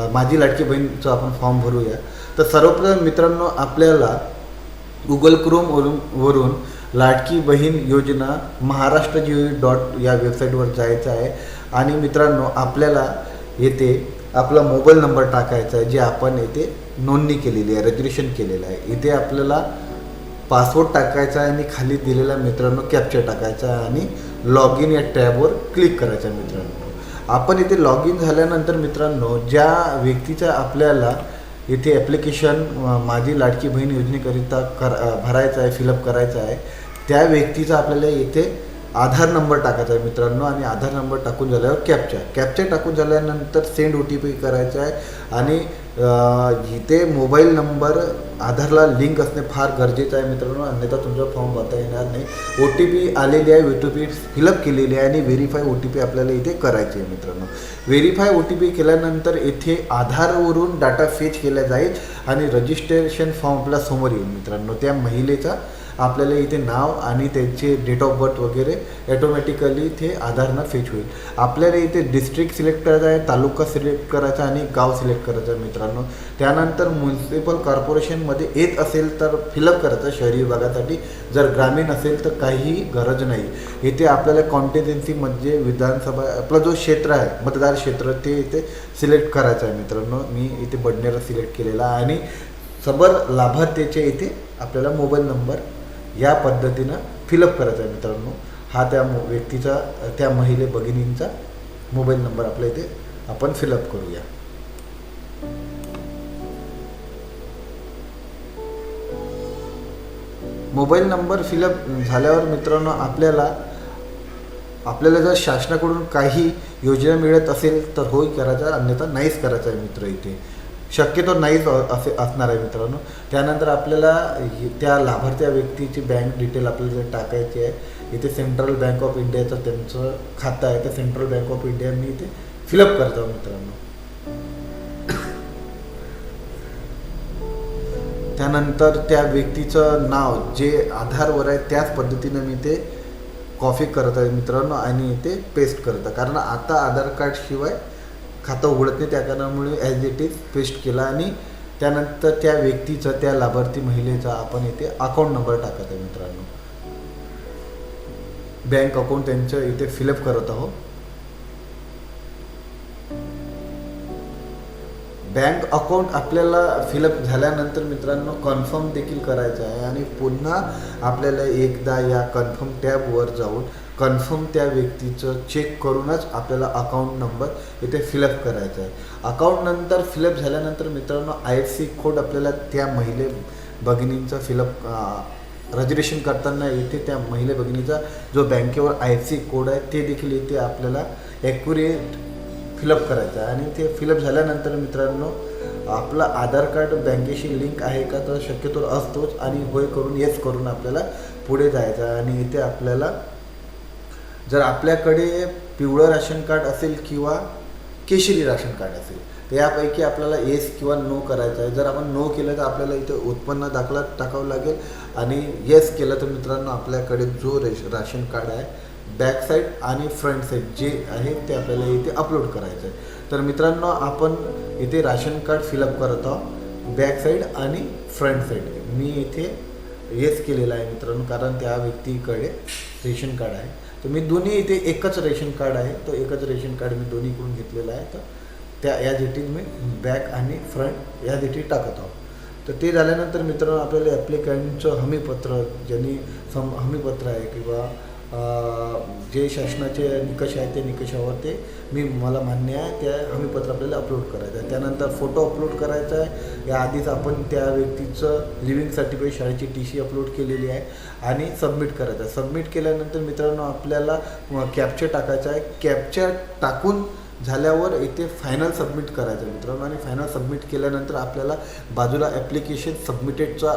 माझी लाडकी बहीणचं आपण फॉर्म भरूया. तर सर्वप्रथम मित्रांनो आपल्याला गुगल क्रोम वरून लाटकी लाडकी बहीण योजना महाराष्ट्र जी डॉट या वेबसाईटवर जायचं आहे. आणि मित्रांनो आपल्याला येथे आपला मोबाईल नंबर टाकायचा आहे जे आपण येथे नोंदणी केलेली आहे रजिस्ट्रेशन केलेलं आहे. इथे आपल्याला पासवर्ड टाकायचा आहे आणि खाली दिलेला मित्रांनो कॅप्चर टाकायचा आहे आणि लॉग इन या टॅबवर क्लिक करायचा आहे मित्रांनो. आपण इथे लॉग इन झाल्यानंतर मित्रांनो ज्या व्यक्तीचा आपल्याला इथे ॲप्लिकेशन माझी लाडकी बहीण योजनेकरिता कर भरायचं आहे फिलअप करायचं आहे त्या व्यक्तीचा आपल्याला इथे आधार नंबर टाकायचा आहे मित्रांनो आणि आधार नंबर टाकून झाल्यावर कॅप्चा कॅप्चा टाकून झाल्यानंतर सेंड ओ टी पी करायचा आहे आणि इथे मोबाईल नंबर आधारला लिंक असणे फार गरजेचं आहे मित्रांनो. अन्यथा तुमचा फॉर्म भरता येणार नाही. ओ टी पी आलेली आहे ओ टी पी फिलअप केलेली आहे आणि व्हेरीफाय ओ टी पी आपल्याला इथे करायची आहे मित्रांनो. व्हेरीफाय ओ टी पी केल्यानंतर येथे आधारवरून डाटा फेच केला जाईल आणि रजिस्ट्रेशन फॉर्म आपल्यासमोर येईल मित्रांनो. त्या महिलेचा आपल्याला इथे नाव आणि त्यांचे डेट ऑफ बर्थ वगैरे ॲटोमॅटिकली ते आधारनं फेच होईल. आपल्याला इथे डिस्ट्रिक्ट सिलेक्ट करायचा आहे तालुका सिलेक्ट करायचा आणि गाव सिलेक्ट करायचं आहे मित्रांनो. त्यानंतर म्युन्सिपल कॉर्पोरेशनमध्ये येत असेल तर फिलअप करायचं शहरी विभागासाठी. जर ग्रामीण असेल तर काहीही गरज नाही. इथे आपल्याला कॉन्टिन्युन्सीमध्ये म्हणजे विधानसभा आपला जो क्षेत्र आहे मतदार क्षेत्र ते इथे सिलेक्ट करायचं आहे मित्रांनो. मी इथे बडनेरा सिलेक्ट केलेला आहे आणि सबर लाभार्थ्याचे इथे आपल्याला मोबाईल नंबर या पद्धतीनं फिलअप करायचा आहे मित्रांनो. हा त्या व्यक्तीचा त्या महिले भगिनींचा मोबाईल नंबर आपल्या इथे आपण फिलअप करूया. मोबाईल नंबर फिलअप झाल्यावर मित्रांनो आपल्याला आपल्याला जर शासनाकडून काही योजना मिळत असेल तर होय करायचा अन्यथा नाहीच करायचा आहे मित्र इथे. शक्यतो नाहीच असे असणार आहे मित्रांनो. त्यानंतर आपल्याला त्या लाभार्थ्या व्यक्तीची बँक डिटेल आपल्याला टाकायची आहे. इथे सेंट्रल बँक ऑफ इंडियाचं त्यांचं खातं आहे. तर सेंट्रल बँक ऑफ इंडिया मी इथे फिलअप करतो मित्रांनो. त्यानंतर त्या व्यक्तीचं नाव जे आधारवर आहे त्याच पद्धतीनं मी ते कॉपी करत आहे मित्रांनो आणि ते पेस्ट करत आहे कारण आता आधार कार्डशिवाय खातं उघडत नाही. त्या कारणामुळे ॲज इट इज पेस्ट केला आणि त्यानंतर त्या व्यक्तीचं त्या लाभार्थी महिलेचा आपण इथे अकाउंट नंबर टाकत आहे मित्रांनो. बँक अकाउंट त्यांचं इथे फिलअप करत आहोत. बँक अकाउंट आपल्याला फिलअप झाल्यानंतर मित्रांनो कन्फर्म देखील करायचं आहे आणि पुन्हा आपल्याला एकदा या कन्फर्म टॅबवर जाऊन कन्फर्म त्या व्यक्तीचं चेक करूनच आपल्याला अकाउंट नंबर इथे फिलअप करायचा आहे. अकाउंट नंतर फिलअप झाल्यानंतर मित्रांनो आय एफ सी कोड आपल्याला त्या महिले भगिनींचा फिलअप रजिस्ट्रेशन करताना इथे त्या महिले भगिनीचा जो बँकेवर आय एफ सी कोड आहे ते देखील इथे आपल्याला ॲक्युरेट फिलअप करायचं आहे. आणि ते फिलअप झाल्यानंतर मित्रांनो आपला आधार कार्ड बँकेशी लिंक आहे का तर शक्यतो असतोच आणि होय करून येस करून आपल्याला पुढे जायचं आहे. आणि इथे आपल्याला जर आपल्याकडे पिवळं राशन कार्ड असेल किंवा केशरी राशन कार्ड असेल तर यापैकी आपल्याला येस किंवा नो करायचं आहे. जर आपण नो केलं तर आपल्याला इथे उत्पन्न दाखला टाकावं लागेल आणि येस केलं तर मित्रांनो आपल्याकडे जो रेश राशन कार्ड आहे बॅक साईड आणि फ्रंट साईड जे आहे ते आपल्याला इथे अपलोड करायचं आहे. तर मित्रांनो आपण इथे राशन कार्ड फिलअप करत आहोत. बॅक साईड आणि फ्रंट साईड मी इथे येस केलेलं आहे मित्रांनो कारण त्या व्यक्तीकडे रेशन कार्ड आहे. तर मी दोन्ही इथे एकच रेशन कार्ड आहे. तो एकच रेशन कार्ड मी दोन्हीकडून घेतलेलं आहे. तर त्या या डिटेल मी बॅक आणि फ्रंट या डिटेल टाकत आहोत. तर ते झाल्यानंतर मित्रांनो आपल्याला ॲप्लिकंटचं हमीपत्र ज्यांनी सम हमीपत्र आहे किंवा जे शासनाचे निकष आहेत त्या निकषावर ते मी मला मान्य आहे त्या हमीपत्र आपल्याला अपलोड करायचं आहे. त्यानंतर फोटो अपलोड करायचा आहे. या आधीच आपण त्या व्यक्तीचं लिव्हिंग सर्टिफिकेट शाळेची टी सी अपलोड केलेली आहे आणि सबमिट करायचं आहे. सबमिट केल्यानंतर मित्रांनो आपल्याला कॅप्चर टाकायचा आहे. कॅप्चर टाकून झाल्यावर इथे फायनल सबमिट करायचं आहे मित्रांनो. आणि फायनल सबमिट केल्यानंतर आपल्याला बाजूला ॲप्लिकेशन सबमिटेडचा